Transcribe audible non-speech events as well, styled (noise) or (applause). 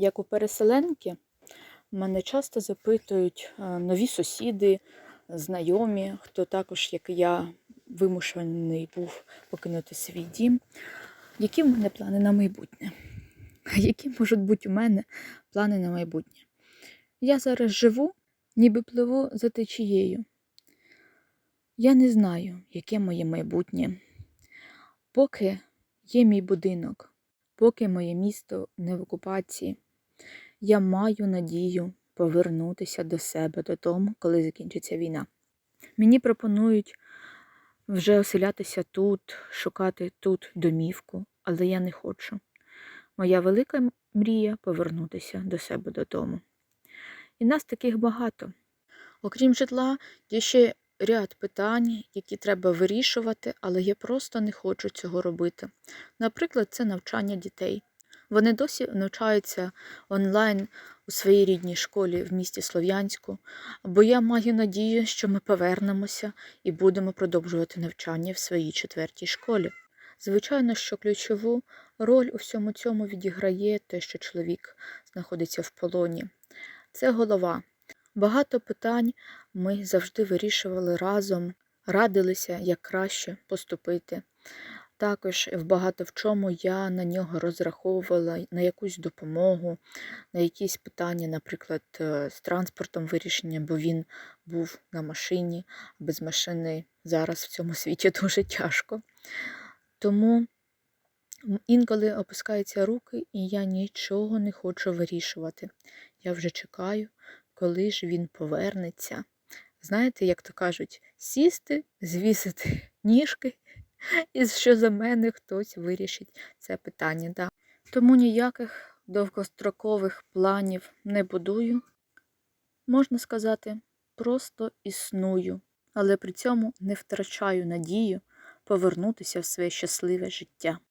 Як у переселенки, мене часто запитують е, нові сусіди, знайомі, хто також, як і я, вимушений був покинути свій дім. Які в мене плани на майбутнє? (laughs) Які можуть бути у мене плани на майбутнє? Я зараз живу, ніби пливу за течією. Я не знаю, яке моє майбутнє. Поки є мій будинок, поки моє місто не в окупації, я маю надію повернутися до себе додому, коли закінчиться війна. Мені пропонують вже оселятися тут, шукати тут домівку, але я не хочу. Моя велика мрія повернутися до себе додому. І нас таких багато. Окрім житла, є ще ряд питань, які треба вирішувати, але я просто не хочу цього робити. Наприклад, це навчання дітей. Вони досі навчаються онлайн у своїй рідній школі в місті Слов'янську, бо я маю надію, що ми повернемося і будемо продовжувати навчання в своїй четвертій школі. Звичайно, що ключову роль у всьому цьому відіграє те, що чоловік знаходиться в полоні. Це голова. Багато питань ми завжди вирішували разом, радилися, як краще поступити. Також в багато в чому я на нього розраховувала на якусь допомогу, на якісь питання, наприклад, е, з транспортом вирішення, бо він був на машині, без машини зараз в цьому світі (laughs) дуже тяжко. Тому інколи опускаються руки, і я нічого не хочу вирішувати. Я вже чекаю, коли ж він повернеться. Знаєте, як то кажуть, сісти, звісити (laughs) ніжки, і що за мене хтось вирішить це питання. Да. Тому ніяких довгострокових планів не будую. Можна сказати, просто існую, але при цьому не втрачаю надію повернутися в своє щасливе життя.